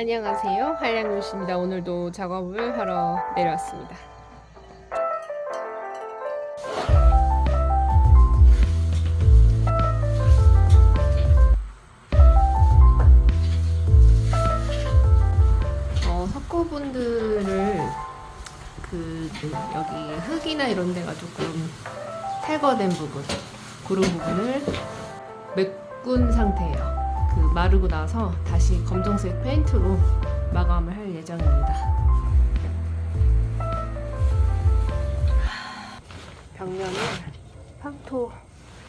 안녕하세요. 한량유씨입니다. 오늘도 작업을 하러 내려왔습니다. 어, 석고분들을 그 여기 흙이나 이런 데가 조금 탈거된 부분 그런 부분을 메꾼 상태예요. 그 마르고 나서 다시 검정색 페인트로 마감을 할 예정입니다. 벽면은 황토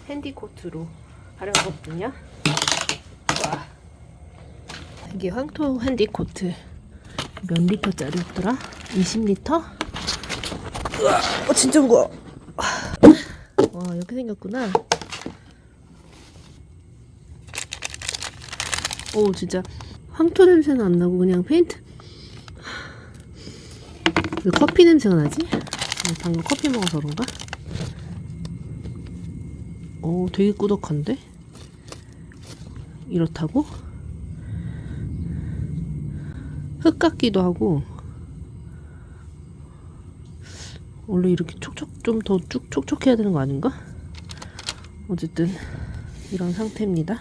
핸디코트로 하려거든요. 와. 이게 황토 핸디코트 몇 리터짜리였더라? 20리터? 우와, 어, 진짜 무거워. 와, 이렇게 생겼구나. 오 진짜 황토 냄새는 안 나고 그냥 페인트 왜 커피 냄새가 나지? 아, 방금 커피 먹어서 그런가? 오 되게 꾸덕한데? 이렇다고? 흙 같기도 하고 원래 이렇게 촉촉 좀 더 쭉 촉촉해야 되는 거 아닌가? 어쨌든 이런 상태입니다.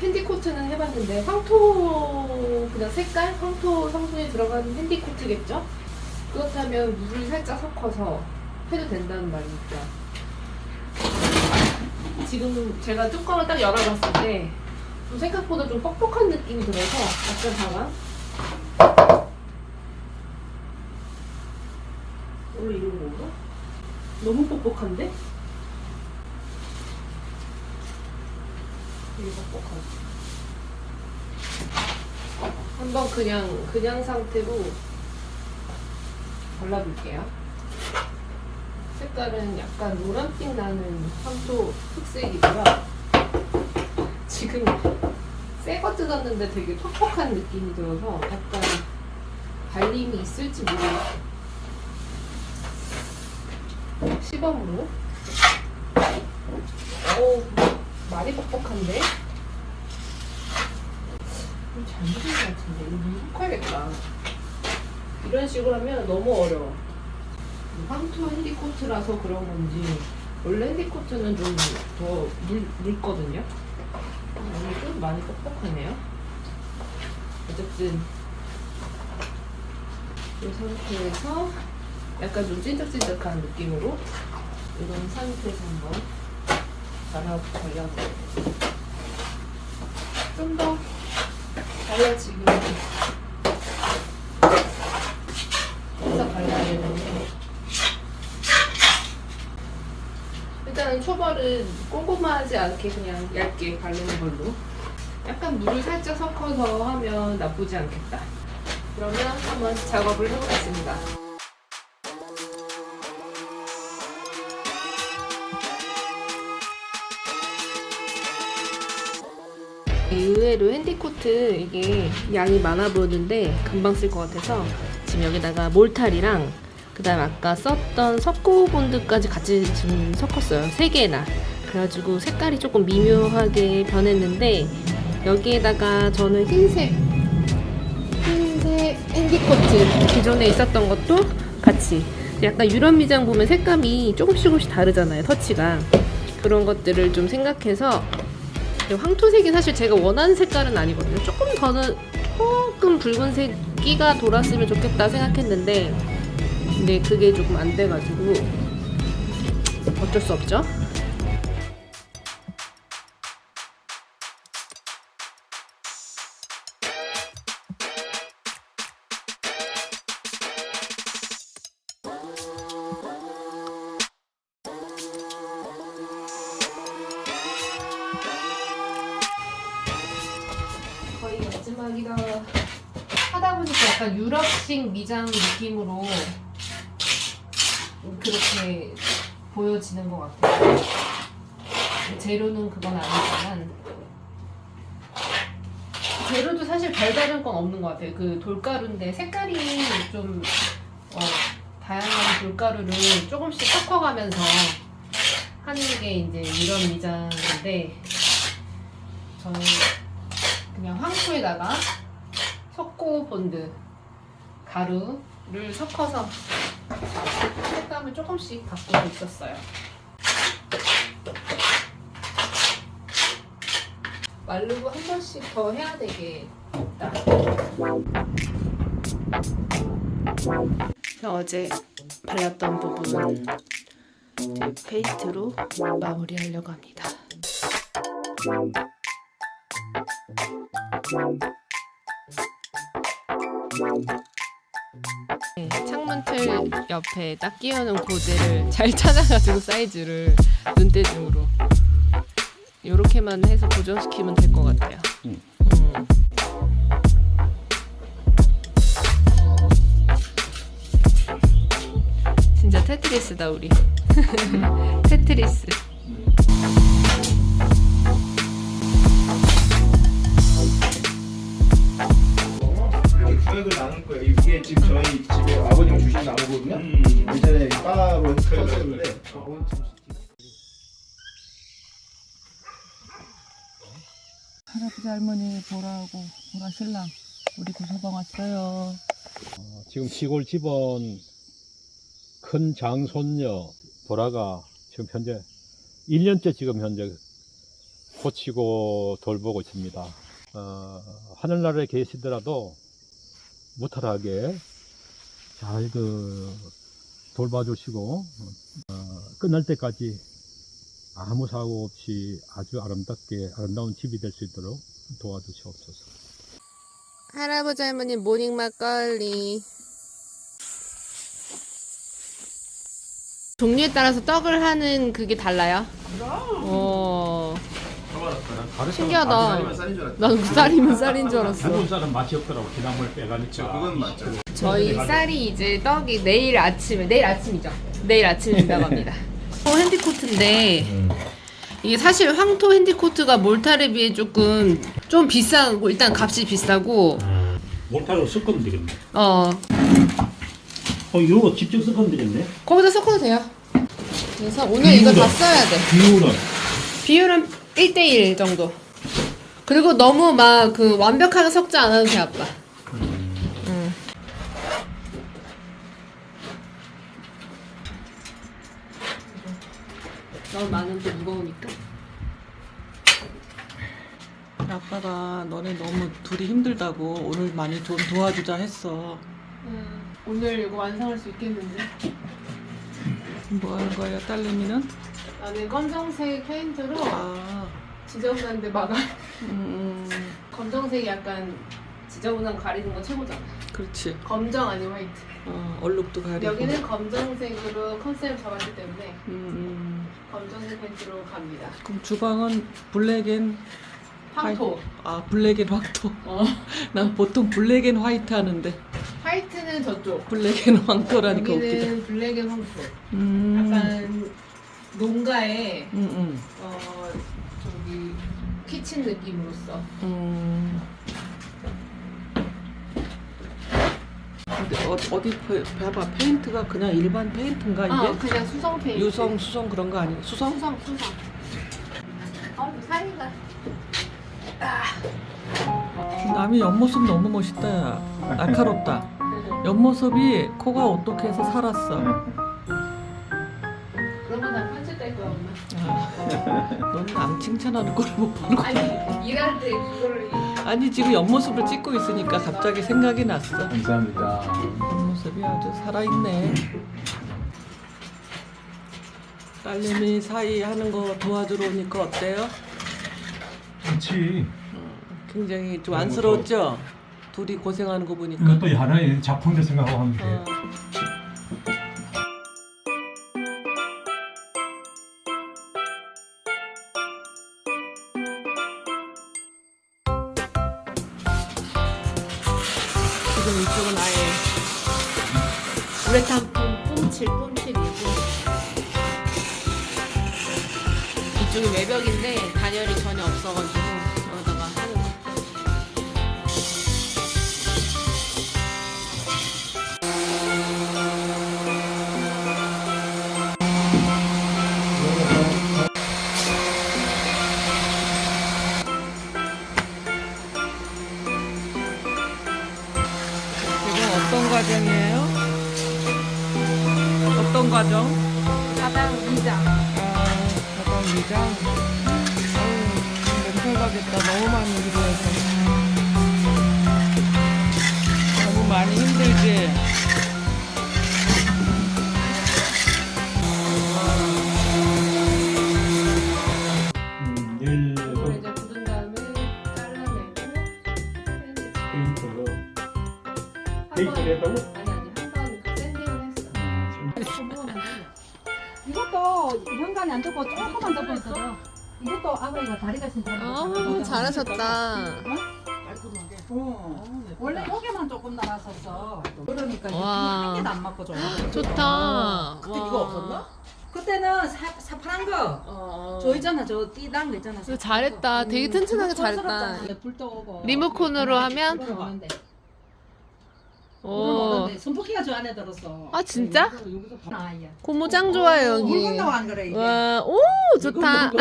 핸디 코트, 핸디코트는 해봤는데 황토 그냥 색깔 황토 성분이 들어간 핸디 코트겠죠? 그렇다면 물을 살짝 섞어서 해도 된다는 말이니까. 지금 제가 뚜껑을 딱 열어봤을 때 좀 생각보다 좀 뻑뻑한 느낌이 들어서 약간 당황. 원래 이런 건가? 너무 뻑뻑한데? 되게 뻑뻑하지. 한번 그냥 그냥 상태로 발라볼게요. 색깔은 약간 노란빛 나는 황토 흑색이고요. 지금 새거 뜯었는데 되게 톡톡한 느낌이 들어서 약간 발림이 있을지 모르겠어요. 시범으로. 오, 많이 뻑뻑한데? 좀 잘못된 것 같은데. 이거 묵혀야겠다. 이런 식으로 하면 너무 어려워. 황토 핸디코트라서 그런 건지 원래 핸디코트는 좀 더 묽거든요? 오늘 좀 많이 뻑뻑하네요. 어쨌든 이 상태에서 약간 좀 찐득찐득한 느낌으로 이런 상태에서 한번 갈아버려서 좀더 발라지기 해서 발라야 되는데 일단은 초벌은 꼼꼼하지 않게 그냥 얇게 바르는 걸로. 약간 물을 살짝 섞어서 하면 나쁘지 않겠다. 그러면 한번 작업을 해보겠습니다 의외로 핸디코트 이게 양이 많아 보이는데 금방 쓸 것 같아서 지금 여기다가 몰탈이랑 그 다음 아까 썼던 석고본드까지 같이 지금 섞었어요. 세 개나. 그래가지고 색깔이 조금 미묘하게 변했는데 여기에다가 저는 흰색 흰색 핸디코트 기존에 있었던 것도 같이. 약간 유럽 미장 보면 색감이 조금씩 조금씩 다르잖아요 터치가. 그런 것들을 좀 생각해서 황토색이 사실 제가 원하는 색깔은 아니거든요. 조금 더는 조금 붉은색 끼가 돌았으면 좋겠다 생각했는데 근데 그게 조금 안 돼가지고 어쩔 수 없죠. 약간 유럽식 미장 느낌으로 그렇게 보여지는 것 같아요. 재료는 그건 아니지만 재료도 사실 별다른 건 없는 것 같아요. 그 돌가루인데 색깔이 좀 어, 다양한 돌가루를 조금씩 섞어가면서 하는 게 이제 이런 미장인데 저는 그냥 황토에다가 석고 본드 가루를 섞어서 색감을 조금씩 바꾸고 있었어요. 마르고 한 번씩 더 해야 되겠다. 어제 발랐던 부분 이제 페인트로 마무리하려고 합니다. 네, 창문틀 옆에 딱 끼우는 고데를 잘 찾아가지고 사이즈를 눈대중으로 이렇게만 해서 고정시키면 될 것 같아요. 음. 음. 진짜 테트리스다 우리. 테트리스. 지금 저희 집에 아버님 주신 나무거든요. 예전에 바로 했었는데 좀 할아버지 할머니 보라하고 보라 신랑 우리 구서방 왔어요. 지금 시골 집은 큰 장손녀 보라가 지금 현재 1년째 지금 현재 고치고 돌보고 있습니다. 어, 하늘나라에 계시더라도 무탈하게 잘 그 돌봐주시고 어, 끝날 때까지 아무 사고 없이 아주 아름답게 아름다운 집이 될 수 있도록 도와주시옵소서. 할아버지 할머니 모닝 막걸리. 종류에 따라서 떡을 하는 그게 달라요? 어. 신기하다. 쌀인 줄 알았어요. 나는 그 쌀이면 쌀인 줄 알았어. 한국 쌀은 맛이 없더라고 지난번에 빼가니까. 그건 맞죠. 저희 쌀이 이제 떡이 내일 아침에 내일 아침이죠. 내일 아침에 된다고 합니다. 어, 핸디코트인데 이게 사실 황토 핸디코트가 몰타에 비해 조금 좀 비싸고 일단 값이 비싸고 몰타로 섞으면 되겠네. 어 어, 이거 직접 섞으면 되겠네. 거기다 섞어도 돼요. 그래서 오늘 이거 다 써야 돼. 비율은 비율은 1대1 정도. 그리고 너무 막 그 완벽하게 섞지 않아도 돼 아빠. 응. 너무 또 무거우니까. 아빠가 너네 너무 둘이 힘들다고 오늘 많이 좀 도와주자 했어. 오늘 이거 완성할 수 있겠는데? 뭐 하는 거야 딸내미는? 나는 검정색 페인트로 아, 지저분한데 막아. 음, 검정색이 약간 지저분한 거 가리는 건 최고잖아. 그렇지. 검정 아니면 화이트. 어, 얼룩도 가리고. 여기는 검정색으로 컨셉을 잡았기 때문에 음, 음. 검정색 페인트로 갑니다. 그럼 주방은 블랙앤 황토. 아 블랙앤 황토. 어. 난 보통 블랙앤 화이트 하는데 화이트는 저쪽. 블랙앤 황토라니까 웃기다. 여기는 블랙 앤 황토. 음, 약간 농가에 음, 음, 어 저기 키친 느낌으로써. 음. 어, 어디 페- 봐봐 페인트가 그냥 일반 페인트인가 이게? 어 그냥 수성 페인트. 유성 수성 그런 거 아니고 수성? 수성 수성. 어 살인가. 남이 옆모습 너무 멋있다 야. 날카롭다 옆모습이 코가 어떻게 해서 살았어 아, 너는 남 칭찬하는 걸 못 보는 거야 아니 일할 때 아니 지금 옆모습을 찍고 있으니까 갑자기 생각이 났어 감사합니다. 옆모습이 아주 살아있네 딸내미 사이 하는 거 도와주러 오니까 어때요? 그렇지. 굉장히 좀 안쓰러웠죠? 둘이 고생하는 거 보니까 이것도 하나의 작품들 생각하고 하면 돼. 어. 원래 여기만 조금 나갔었어. 그러니까 이게 와. 한 개도 안 맞고 줘. 좋다. 그때 이거 없었나? 그때는 사, 사파란 거. 저 있잖아, 저 띠단 거 있잖아. 이거 잘했다. 되게 튼튼하게 잘했다. 불도 오고. 리모컨으로 하면 오는데. 불은 오. 오는데 선풍기가 저 안에 들었어. 아 진짜? 여기서 봐. 아야. 고모 짱 좋아요 물 여기. 건너고 안 그래 이게. 와, 오 좋다.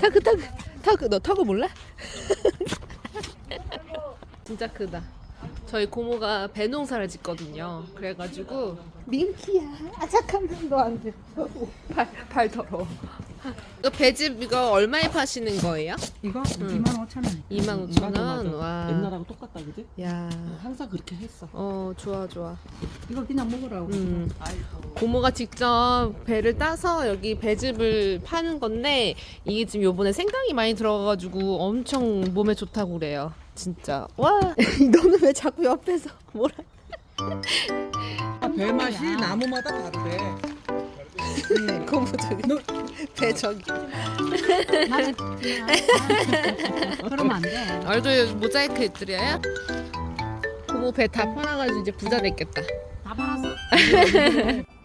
타그 타그 타그 너 타고 몰라? 진짜 크다. 저희 고모가 배 농사를 짓거든요. 그래가지고 민키야, 아 잠깐만 너 안 돼. 발 발 더러. 이거 배즙 이거 얼마에 파시는 거예요? 이거 응. 2만 5천 원. 2만 5천 원. 와. 옛날하고 똑같다, 그지? 야. 항상 그렇게 했어. 어 좋아 좋아. 이거 그냥 먹으라고. 음. 아이고. 고모가 직접 배를 따서 여기 배즙을 파는 건데 이게 지금 요번에 생강이 많이 들어가가지고 엄청 몸에 좋다고 그래요. 진짜 와 너는 왜 자꾸 옆에서 뭐라? 배 맛이 나무마다 다르대. 고모 저기 배 저기 나는 그러면 안 돼. 얼굴 모자이크 해드려요? 고모 배 다 팔아가지고 이제 부자 됐겠다. 다 팔았어.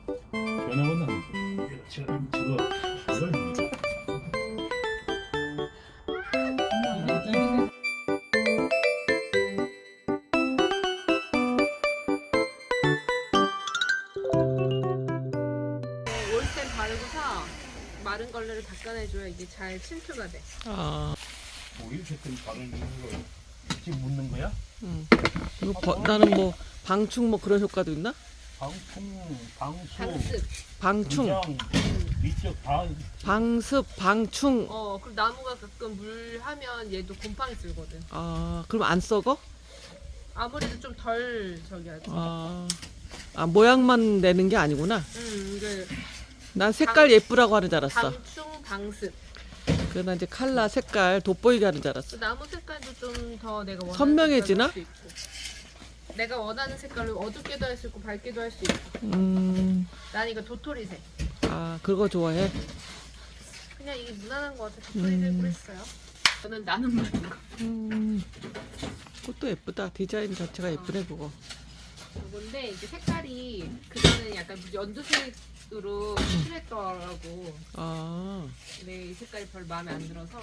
닦아내줘야 이게 잘 침투가 돼. 아, 뭐 이렇게 큰 방을 묻는 거야? 지금 묻는 거야? 이거 버, 나는 뭐 방충 뭐 그런 효과도 있나? 방풍, 방수, 방습. 방충, 분장, 이쪽 다 방습, 방충. 어, 그리고 나무가 가끔 물 하면 얘도 곰팡이 들거든. 아, 그럼 안 썩어? 아무래도 좀 덜 저기 하지. 아, 아 모양만 내는 게 아니구나. 음, 이게 난 색깔 예쁘라고 하는 줄 알았어. 방충 방습. 그 나 이제 칼라 색깔 돋보이게 하는 줄그 알았어. 나무 색깔도 좀 더 내가 원하는 선명해지나? 색깔로 할수 있고. 내가 원하는 색깔로 어둡게도 할 수 있고 밝게도 할 수 있고. 음, 난 이거 도토리색. 아 그거 좋아해. 그냥 이게 무난한 것 같아. 도토리색으로 음. 했어요. 저는 나는 말 거. 음, 그것도 예쁘다. 디자인 자체가 예쁘네 그거. 이건데 이게 색깔이 그전에 약간 연두색으로 칠했더라고. 아, 근데 이 색깔이 별로 마음에 안 들어서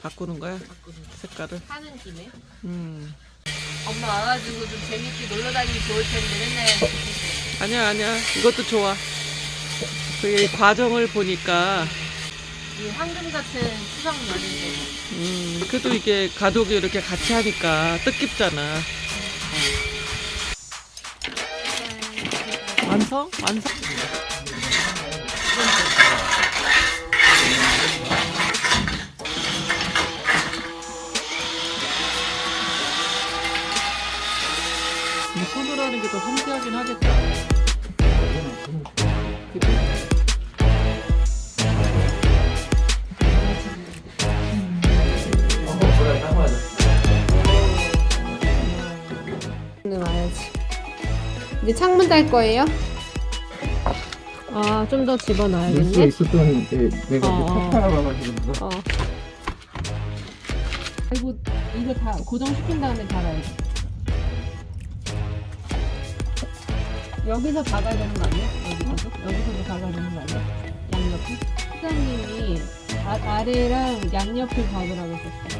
바꾸는 거야 바꾸는 거야. 색깔을. 하는 김에. 음, 엄마 와가지고 좀 재밌게 놀러 다니면 좋을 텐데 맨날 아니야 아니야. 이것도 좋아. 그 과정을 보니까 이 황금 같은 추석 연인데 음, 그래도 이게 가족이 이렇게 같이 하니까 뜻깊잖아. 완성? 완성? 이 손으로 하는 게 더 섬세하긴 하겠다. 그래. 이제 창문 달 거예요? 아 좀더 집어넣어야겠네 있었던 내가 어. 톡 하나 봐가지고 어. 아이고 이거 다 고정시킨 다음에 달아야지 여기서 박아야 되는 거 아니야? 여기서도? 여기서도 박아야 되는 거 아니야? 양옆에? 사장님이 아, 아래랑 양옆을 박으라고 했었어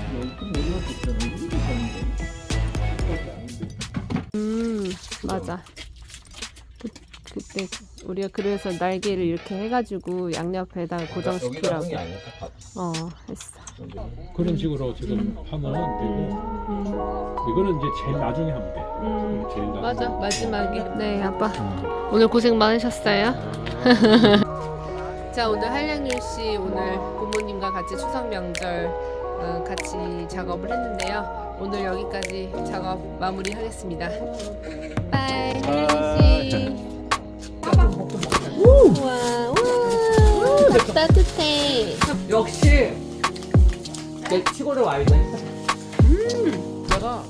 음 맞아 그, 그때 우리가 그래서 날개를 이렇게 해가지고 양옆에다 고정시키라고 어 했어. 그런 식으로 지금 하면 되고 이거는 이제 제일 나중에 하면 돼. 음, 제일 나중에. 맞아 마지막에. 네 아빠 오늘 고생 많으셨어요. 자 오늘 한량일 씨 오늘 부모님과 같이 추석 명절 어, 같이 작업을 했는데요. 오늘 여기까지 작업 마무리하겠습니다. 빠이 한량일 씨. 우와 우와. 따뜻해. 역시. 내 시골에 와야 돼. 내가